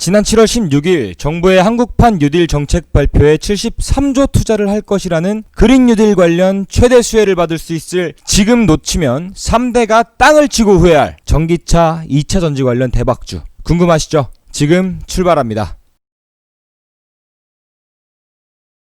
지난 7월 16일 정부의 한국판 뉴딜 정책 발표에 73조 투자를 할 것이라는 그린 뉴딜 관련 최대 수혜를 받을 수 있을 지금 놓치면 3대가 땅을 치고 후회할 전기차 2차 전지 관련 대박주 궁금하시죠? 지금 출발합니다.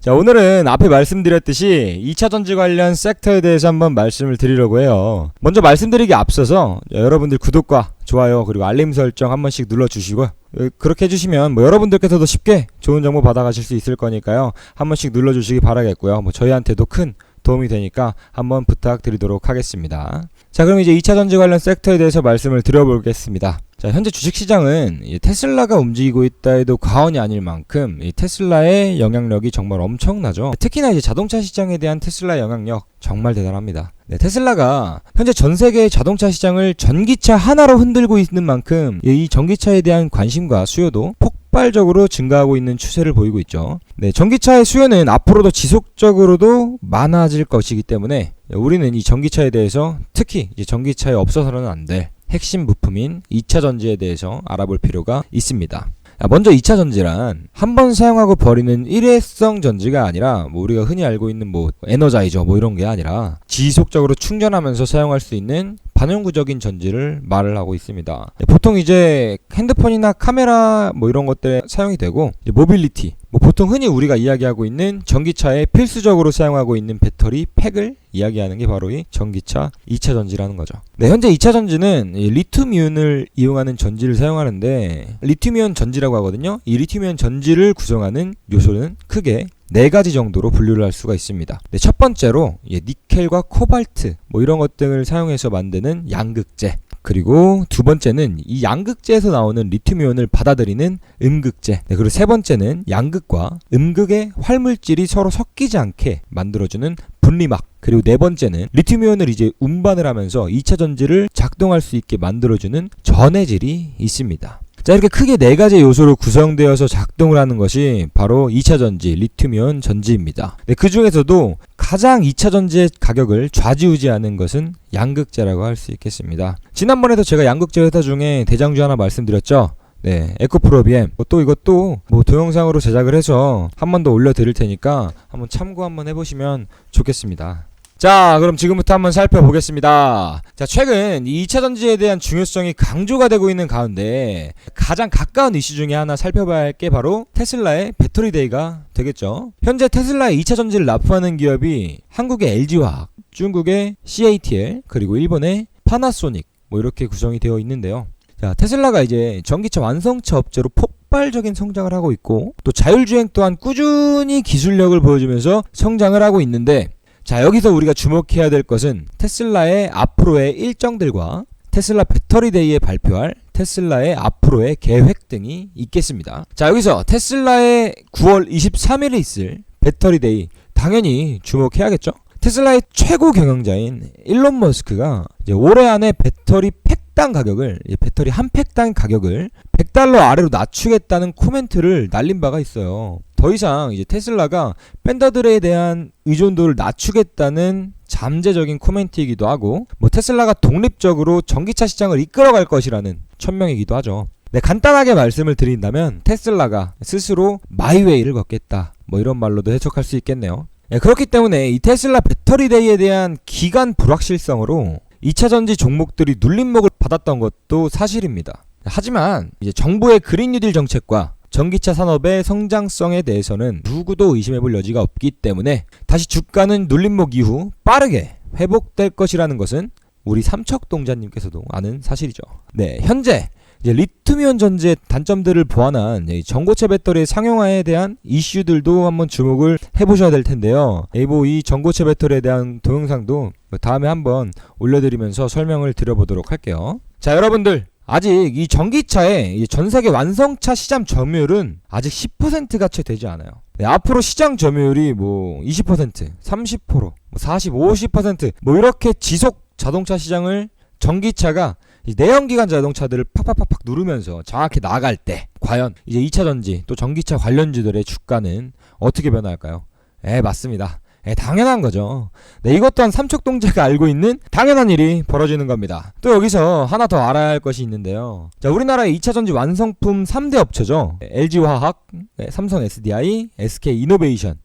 자, 오늘은 앞에 말씀드렸듯이 2차 전지 관련 섹터에 대해서 한번 말씀을 드리려고 해요. 먼저 말씀드리기 앞서서 여러분들 구독과 좋아요 그리고 알림 설정 한 번씩 눌러주시고 어, 그렇게 해주시면 뭐 여러분들께서도 쉽게 좋은 정보 받아가실 수 있을 거니까요. 한 번씩 눌러주시기 바라겠고요. 뭐 저희한테도 큰 도움이 되니까 한번 부탁드리도록 하겠습니다. 자, 그럼 이제 2차 전지 관련 섹터에 대해서 말씀을 드려보겠습니다. 자, 현재 주식시장은 이 테슬라가 움직이고 있다 해도 과언이 아닐 만큼 이 테슬라의 영향력이 정말 엄청나죠. 특히나 이제 자동차 시장에 대한 테슬라의 영향력 정말 대단합니다. 네, 테슬라가 현재 전 세계의 자동차 시장을 전기차 하나로 흔들고 있는 만큼 이 전기차에 대한 관심과 수요도 폭발적으로 증가하고 있는 추세를 보이고 있죠. 네, 전기차의 수요는 앞으로도 지속적으로도 많아질 것이기 때문에 우리는 이 전기차에 대해서 특히 전기차에 없어서는 안 될 핵심 부품인 2차 전지에 대해서 알아볼 필요가 있습니다. 아, 먼저 2차 전지란 한 번 사용하고 버리는 일회성 전지가 아니라 뭐 우리가 흔히 알고 있는 뭐 에너자이저 뭐 이런 게 아니라 지속적으로 충전하면서 사용할 수 있는 반영구적인 전지를 말을 하고 있습니다. 네, 보통 이제 핸드폰이나 카메라 뭐 이런 것들에 사용이 되고 모빌리티 뭐 보통 흔히 우리가 이야기하고 있는 전기차에 필수적으로 사용하고 있는 배터리 팩을 이야기하는 게 바로 이 전기차 2차 전지라는 거죠. 네, 현재 2차 전지는 이 리튬이온을 이용하는 전지를 사용하는데 리튬이온 전지라고 하거든요. 이 리튬이온 전지를 구성하는 요소는 크게 네 가지 정도로 분류를 할 수가 있습니다. 네, 첫 번째로 예, 니켈과 코발트 뭐 이런 것 등을 사용해서 만드는 양극재. 그리고 두 번째는 이 양극재에서 나오는 리튬이온을 받아들이는 음극재. 네, 그리고 세 번째는 양극과 음극의 활물질이 서로 섞이지 않게 만들어주는 분리막. 그리고 네 번째는 리튬이온을 이제 운반을 하면서 2차 전지를 작동할 수 있게 만들어주는 전해질이 있습니다. 자 이렇게 크게 네 가지 요소로 구성되어서 작동을 하는 것이 바로 2차 전지 리튬이온 전지입니다. 네, 그 중에서도 가장 2차 전지의 가격을 좌지우지하는 것은 양극재라고 할 수 있겠습니다. 지난번에도 제가 양극재 회사 중에 대장주 하나 말씀드렸죠. 네, 에코프로비엠. 뭐또 이것도 뭐 동영상으로 제작을 해서 한 번 더 올려드릴 테니까 한번 참고 한번 해보시면 좋겠습니다. 자, 그럼 지금부터 한번 살펴보겠습니다. 자, 최근 이 2차 전지에 대한 중요성이 강조가 되고 있는 가운데 가장 가까운 이슈 중에 하나 살펴봐야 할 게 바로 테슬라의 배터리 데이가 되겠죠. 현재 테슬라의 2차 전지를 납품하는 기업이 한국의 LG화학, 중국의 CATL, 그리고 일본의 파나소닉 뭐 이렇게 구성이 되어 있는데요. 자, 테슬라가 이제 전기차 완성차 업체로 폭발적인 성장을 하고 있고 또 자율주행 또한 꾸준히 기술력을 보여주면서 성장을 하고 있는데 자, 여기서 우리가 주목해야 될 것은 테슬라의 앞으로의 일정들과 테슬라 배터리 데이에 발표할 테슬라의 앞으로의 계획 등이 있겠습니다. 자, 여기서 테슬라의 9월 23일에 있을 배터리 데이 당연히 주목해야겠죠? 테슬라의 최고 경영자인 일론 머스크가 올해 안에 배터리 팩당 가격을 이 배터리 한 팩당 가격을 100달러 아래로 낮추겠다는 코멘트를 날린 바가 있어요. 더 이상 이제 테슬라가 밴더들에 대한 의존도를 낮추겠다는 잠재적인 코멘트이기도 하고 뭐 테슬라가 독립적으로 전기차 시장을 이끌어갈 것이라는 천명이기도 하죠. 네, 간단하게 말씀을 드린다면 테슬라가 스스로 마이웨이를 걷겠다. 뭐 이런 말로도 해석할 수 있겠네요. 네, 그렇기 때문에 이 테슬라 배터리 데이에 대한 기간 불확실성으로 2차 전지 종목들이 눌림목을 받았던 것도 사실입니다. 하지만 이제 정부의 그린 뉴딜 정책과 전기차 산업의 성장성에 대해서는 누구도 의심해 볼 여지가 없기 때문에 다시 주가는 눌림목 이후 빠르게 회복될 것이라는 것은 우리 삼척동자님께서도 아는 사실이죠. 네, 현재 리튬이온 전지의 단점들을 보완한 이 전고체 배터리의 상용화에 대한 이슈들도 한번 주목을 해보셔야 될 텐데요. 에이보 이 전고체 배터리에 대한 동영상도 다음에 한번 올려드리면서 설명을 드려보도록 할게요. 자, 여러분들 아직 이 전기차의 이전 세계 완성차 시장 점유율은 아직 10%가 채 되지 않아요. 네, 앞으로 시장 점유율이 뭐 20%, 30%, 뭐 40, 50%뭐 이렇게 지속 자동차 시장을 전기차가 이 내연기관 자동차들을 팍팍팍팍 누르면서 정확히 나갈 때 과연 이제 2차 전지 또 전기차 관련주들의 주가는 어떻게 변할까요? 예, 맞습니다. 예, 당연한 거죠. 네, 이것 또한 삼척동자가 알고 있는 당연한 일이 벌어지는 겁니다. 또 여기서 하나 더 알아야 할 것이 있는데요. 자, 우리나라의 2차 전지 완성품 3대 업체죠. LG화학, 네, 삼성 SDI, SK 이노베이션.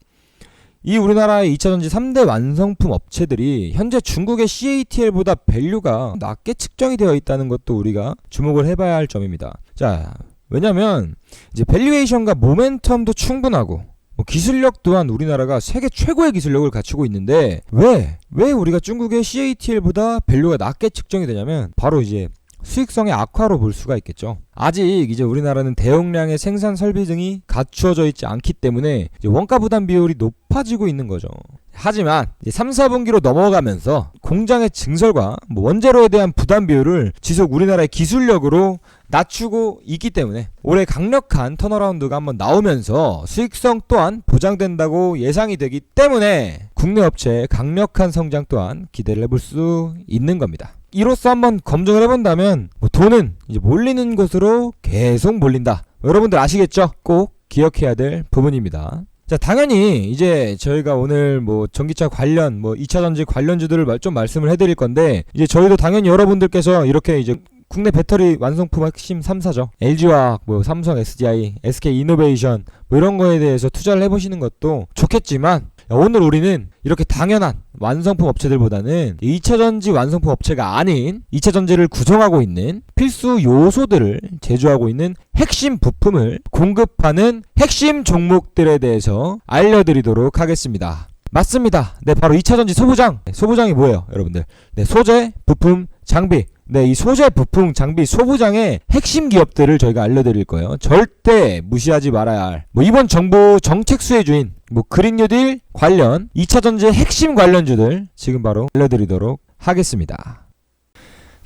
이 우리나라의 2차 전지 3대 완성품 업체들이 현재 중국의 CATL보다 밸류가 낮게 측정이 되어 있다는 것도 우리가 주목을 해봐야 할 점입니다. 자, 왜냐면 이제 밸류에이션과 모멘텀도 충분하고 뭐 기술력 또한 우리나라가 세계 최고의 기술력을 갖추고 있는데 왜? 왜 우리가 중국의 CATL보다 밸류가 낮게 측정이 되냐면 바로 이제 수익성의 악화로 볼 수가 있겠죠. 아직 이제 우리나라는 대용량의 생산 설비 등이 갖추어져 있지 않기 때문에 원가 부담 비율이 높아지고 있는 거죠. 하지만 이제 3, 4분기로 넘어가면서 공장의 증설과 뭐 원재료에 대한 부담 비율을 지속 우리나라의 기술력으로 낮추고 있기 때문에 올해 강력한 턴어라운드가 한번 나오면서 수익성 또한 보장된다고 예상이 되기 때문에 국내 업체의 강력한 성장 또한 기대를 해볼 수 있는 겁니다. 이로써 한번 검증을 해본다면 뭐 돈은 이제 몰리는 곳으로 계속 몰린다. 여러분들 아시겠죠? 꼭 기억해야 될 부분입니다. 자, 당연히 이제 저희가 오늘 뭐 전기차 관련 뭐 2차 전지 관련주들을 말- 좀 말씀을 해드릴 건데 이제 저희도 당연히 여러분들께서 이렇게 이제 국내 배터리 완성품 핵심 3사죠. LG화학, 뭐 삼성 SDI, SK 이노베이션 뭐 이런 거에 대해서 투자를 해보시는 것도 좋겠지만 야, 오늘 우리는 이렇게 당연한 완성품 업체들보다는 2차 전지 완성품 업체가 아닌 2차 전지를 구성하고 있는 필수 요소들을 제조하고 있는 핵심 부품을 공급하는 핵심 종목들에 대해서 알려드리도록 하겠습니다. 맞습니다. 네, 바로 2차 전지 소부장. 네, 소부장이 뭐예요, 여러분들? 네, 소재, 부품, 장비. 네, 이 소재, 부품, 장비, 소부장의 핵심 기업들을 저희가 알려드릴 거예요. 절대 무시하지 말아야 할. 뭐 이번 정부 정책 수혜 주인 뭐 그린 뉴딜 관련 2차 전지의 핵심 관련주들 지금 바로 알려드리도록 하겠습니다.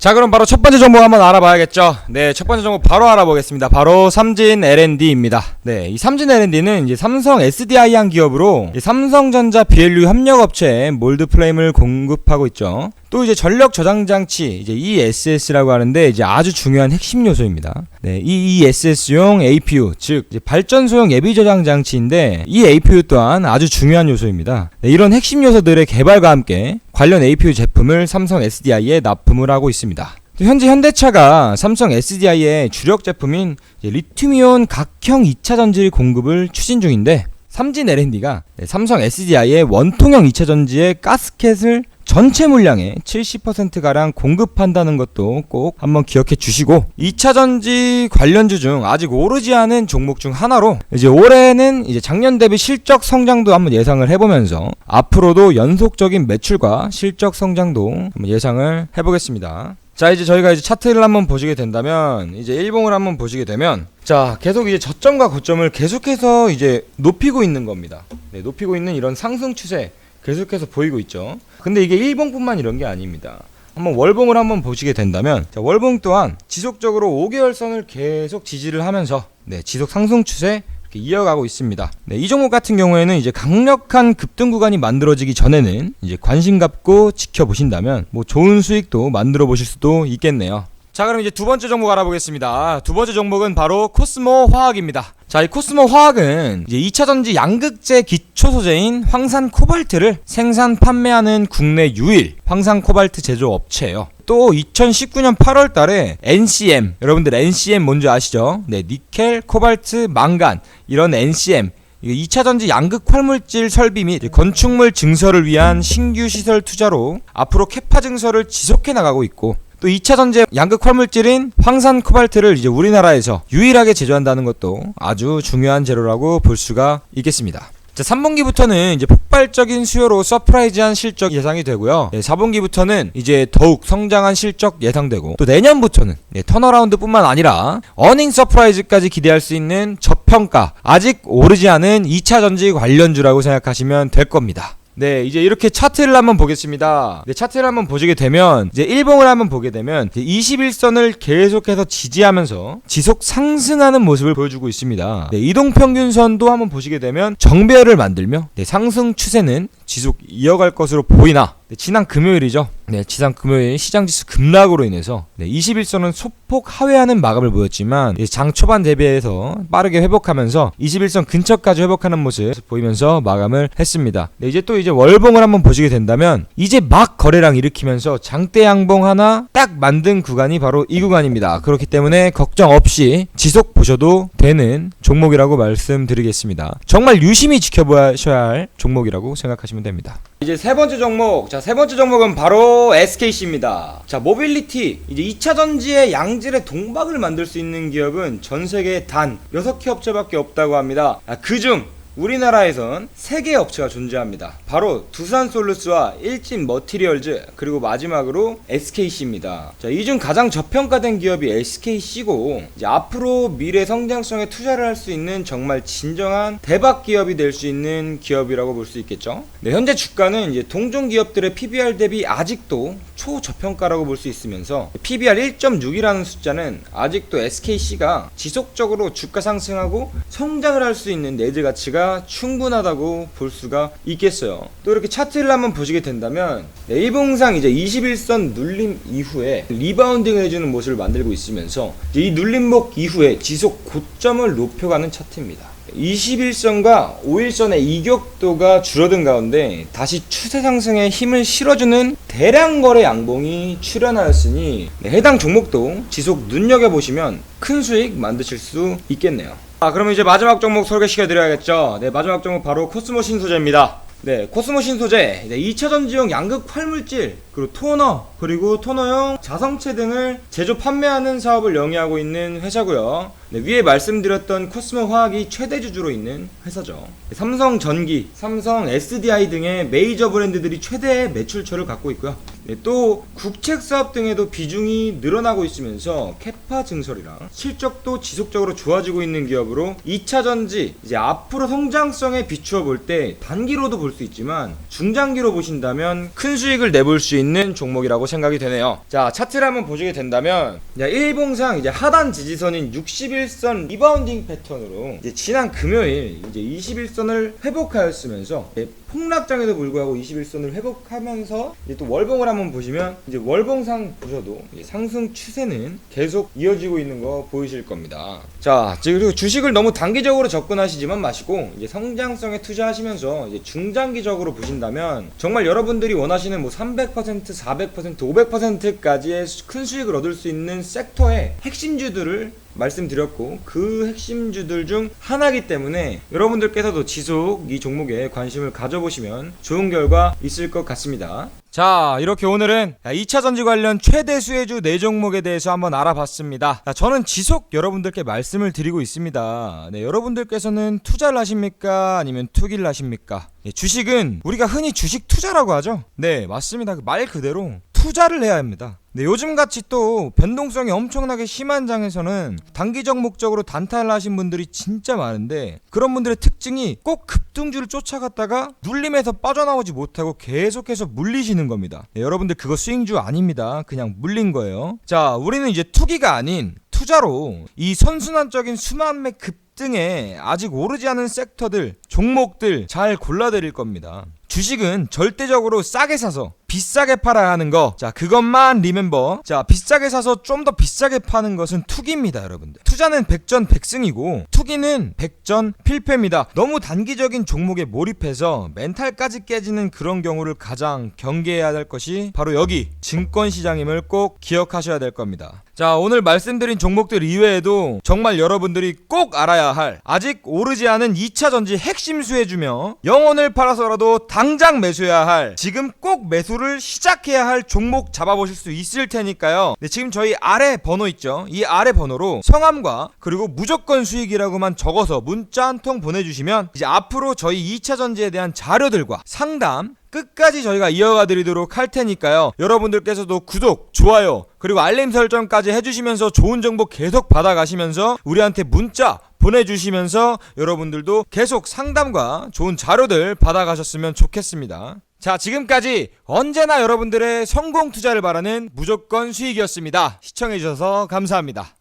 자 그럼 바로 첫 번째 정보 한번 알아봐야겠죠 네 첫 번째 정보 바로 알아보겠습니다 바로 삼진 L&D입니다 네 이 삼진 L&D는 이제 삼성 SDI한 기업으로 이 삼성전자 BLU 협력업체에 몰드 프레임을 공급하고 있죠 또 이제 전력 저장 장치 이제 ESS라고 하는데 이제 아주 중요한 핵심 요소입니다. 네, 이 ESS용 APU 즉 발전소용 예비 저장 장치인데 이 APU 또한 아주 중요한 요소입니다. 네, 이런 핵심 요소들의 개발과 함께 관련 APU 제품을 삼성 SDI에 납품을 하고 있습니다. 현재 현대차가 삼성 SDI의 주력 제품인 리튬이온 각형 2차 전지 공급을 추진 중인데 삼진 L&D가 삼성 SDI의 원통형 2차 전지의 가스켓을 전체 물량의 70%가량 공급한다는 것도 꼭 한번 기억해 주시고 2차 전지 관련주 중 아직 오르지 않은 종목 중 하나로 이제 올해는 이제 작년 대비 실적 성장도 한번 예상을 해보면서 앞으로도 연속적인 매출과 실적 성장도 한번 예상을 해보겠습니다. 자 이제 저희가 이제 차트를 한번 보시게 된다면 이제 일봉을 한번 보시게 되면 자 계속 이제 저점과 고점을 계속해서 이제 높이고 있는 겁니다. 네, 높이고 있는 이런 상승 추세 계속해서 보이고 있죠. 근데 이게 일봉뿐만 이런 게 아닙니다. 한번 월봉을 한번 보시게 된다면 자, 월봉 또한 지속적으로 5개월 선을 계속 지지를 하면서 네, 지속 상승 추세 이어가고 있습니다. 네, 이 종목 같은 경우에는 이제 강력한 급등 구간이 만들어지기 전에는 이제 관심 갖고 지켜보신다면 뭐 좋은 수익도 만들어 보실 수도 있겠네요. 자 그럼 이제 두 번째 종목 알아보겠습니다. 두 번째 종목은 바로 코스모 화학입니다. 자 이 코스모 화학은 이제 2차 전지 양극재 기초 소재인 황산 코발트를 생산 판매하는 국내 유일 황산 코발트 제조 업체예요. 또 2019년 8월 달에 NCM 여러분들 NCM 뭔지 아시죠? 네 니켈, 코발트, 망간 이런 NCM 이거 2차 전지 양극 활물질 설비 및 건축물 증설을 위한 신규 시설 투자로 앞으로 캐파 증설을 지속해 나가고 있고 또 2차 전지 양극 활물질인 황산 코발트를 이제 우리나라에서 유일하게 제조한다는 것도 아주 중요한 재료라고 볼 수가 있겠습니다. 자, 3분기부터는 이제 폭발적인 수요로 서프라이즈한 실적 예상이 되고요. 네, 4분기부터는 이제 더욱 성장한 실적 예상되고 또 내년부터는 네, 턴어라운드뿐만 아니라 어닝 서프라이즈까지 기대할 수 있는 저평가 아직 오르지 않은 2차 전지 관련주라고 생각하시면 될 겁니다. 네, 이제 이렇게 차트를 한번 보겠습니다. 네, 차트를 한번 보시게 되면 이제 일봉을 한번 보게 되면 21선을 계속해서 지지하면서 지속 상승하는 모습을 보여주고 있습니다. 네, 이동 평균선도 한번 보시게 되면 정배열을 만들며 네, 상승 추세는 지속 이어갈 것으로 보이나 네, 지난 금요일이죠. 네, 지난 금요일 시장 지수 급락으로 인해서 네, 21선은 소폭 하회하는 마감을 보였지만 예, 장 초반 대비해서 빠르게 회복하면서 21선 근처까지 회복하는 모습 보이면서 마감을 했습니다. 네, 이제 또 이제 월봉을 한번 보시게 된다면 이제 막 거래량 일으키면서 장대 양봉 하나 딱 만든 구간이 바로 이 구간입니다. 그렇기 때문에 걱정 없이 지속 보셔도 되는 종목이라고 말씀드리겠습니다. 정말 유심히 지켜보셔야 할 종목이라고 생각하시면 됩니다. 이제 세 번째 종목. 자, 세 번째 종목은 바로 SKC입니다. 자, 모빌리티. 이제 2차 전지의 양질의 동박을 만들 수 있는 기업은 전 세계에 단 6개 업체밖에 없다고 합니다. 아, 그중 우리나라에선 3개의 업체가 존재합니다. 바로 두산솔루스와 일진 머티리얼즈 그리고 마지막으로 SKC입니다. 자, 이 중 가장 저평가된 기업이 SKC고 이제 앞으로 미래 성장성에 투자를 할 수 있는 정말 진정한 대박 기업이 될 수 있는 기업이라고 볼 수 있겠죠. 네, 현재 주가는 이제 동종 기업들의 PBR 대비 아직도 초저평가라고 볼 수 있으면서 PBR 1.6이라는 숫자는 아직도 SKC가 지속적으로 주가 상승하고 성장을 할 수 있는 내재 가치가 충분하다고 볼 수가 있겠어요. 또 이렇게 차트를 한번 보시게 된다면 네이봉상 이제 21선 눌림 이후에 리바운딩을 해주는 모습을 만들고 있으면서 이 눌림목 이후에 지속 고점을 높여가는 차트입니다. 21선과 5일선의 이격도가 줄어든 가운데 다시 추세 상승에 힘을 실어주는 대량 거래 양봉이 출현하였으니 네, 해당 종목도 지속 눈여겨보시면 큰 수익 만드실 수 있겠네요. 아, 그러면 이제 마지막 종목 소개시켜 드려야겠죠. 네, 마지막 종목 바로 코스모 신소재입니다. 네, 코스모 신소재, 네, 2차 전지용 양극 활물질, 그리고 토너, 그리고 토너용 자성체 등을 제조 판매하는 사업을 영위하고 있는 회사고요. 네, 위에 말씀드렸던 코스모 화학이 최대 주주로 있는 회사죠. 삼성 전기, 삼성 SDI 등의 메이저 브랜드들이 최대 매출처를 갖고 있고요. 네, 또 국책 사업 등에도 비중이 늘어나고 있으면서 캐파 증설이랑 실적도 지속적으로 좋아지고 있는 기업으로 2차 전지 이제 앞으로 성장성에 비추어 볼 때 단기로도 볼 수 있지만 중장기로 보신다면 큰 수익을 내볼 수 있는 종목이라고 생각이 되네요. 자 차트를 한번 보시게 된다면 자, 일봉상 이제 하단 지지선인 61선 리바운딩 패턴으로 이제 지난 금요일 이제 21선을 회복하였으면서 예, 폭락장에도 불구하고 21선을 회복하면서 이제 또 월봉을 한번 보시면 이제 월봉상 보셔도 상승 추세는 계속 이어지고 있는 거 보이실 겁니다. 자, 그리고 주식을 너무 단기적으로 접근하시지만 마시고 이제 성장성에 투자하시면서 이제 중장기적으로 보신다면 정말 여러분들이 원하시는 뭐 300%, 400%, 500%까지의 큰 수익을 얻을 수 있는 섹터의 핵심주들을 말씀드렸고 그 핵심주들 중 하나이기 때문에 여러분들께서도 지속 이 종목에 관심을 가져보시면 좋은 결과 있을 것 같습니다. 자, 이렇게 오늘은 2차 전지 관련 최대 수혜주 4종목에 대해서 한번 알아봤습니다. 자, 저는 지속 여러분들께 말씀을 드리고 있습니다. 네, 여러분들께서는 투자를 하십니까? 아니면 투기를 하십니까? 예, 주식은 우리가 흔히 주식 투자라고 하죠? 네, 맞습니다. 그말 그대로 투자를 해야 합니다. 네, 요즘 같이 또 변동성이 엄청나게 심한 장에서는 단기적 목적으로 단타를 하신 분들이 진짜 많은데 그런 분들의 특징이 꼭 급등주를 쫓아갔다가 눌림에서 빠져나오지 못하고 계속해서 물리시는 겁니다. 네, 여러분들 그거 스윙주 아닙니다. 그냥 물린 거예요. 자, 우리는 이제 투기가 아닌 투자로 이 선순환적인 순환매 급등에 아직 오르지 않은 섹터들, 종목들 잘 골라드릴 겁니다. 주식은 절대적으로 싸게 사서 비싸게 팔아야 하는 거. 자, 그것만 리멤버. 자, 비싸게 사서 좀 더 비싸게 파는 것은 투기입니다, 여러분들. 투자는 백전 백승이고 투기는 백전 필패입니다. 너무 단기적인 종목에 몰입해서 멘탈까지 깨지는 그런 경우를 가장 경계해야 할 것이 바로 여기 증권 시장임을 꼭 기억하셔야 될 겁니다. 자, 오늘 말씀드린 종목들 이외에도 정말 여러분들이 꼭 알아야 할 아직 오르지 않은 2차 전지 핵심 수혜주며 영혼을 팔아서라도 당장 매수해야 할 지금 꼭 매수를 시작해야 할 종목 잡아보실 수 있을 테니까요. 네, 지금 저희 아래 번호 있죠? 이 아래 번호로 성함과 그리고 무조건 수익이라고만 적어서 문자 한 통 보내주시면 이제 앞으로 저희 2차 전지에 대한 자료들과 상담 끝까지 저희가 이어가 드리도록 할 테니까요. 여러분들께서도 구독, 좋아요, 그리고 알림 설정까지 해주시면서 좋은 정보 계속 받아가시면서 우리한테 문자 보내주시면서 여러분들도 계속 상담과 좋은 자료들 받아가셨으면 좋겠습니다. 자, 지금까지 언제나 여러분들의 성공 투자를 바라는 무조건 수익이었습니다. 시청해주셔서 감사합니다.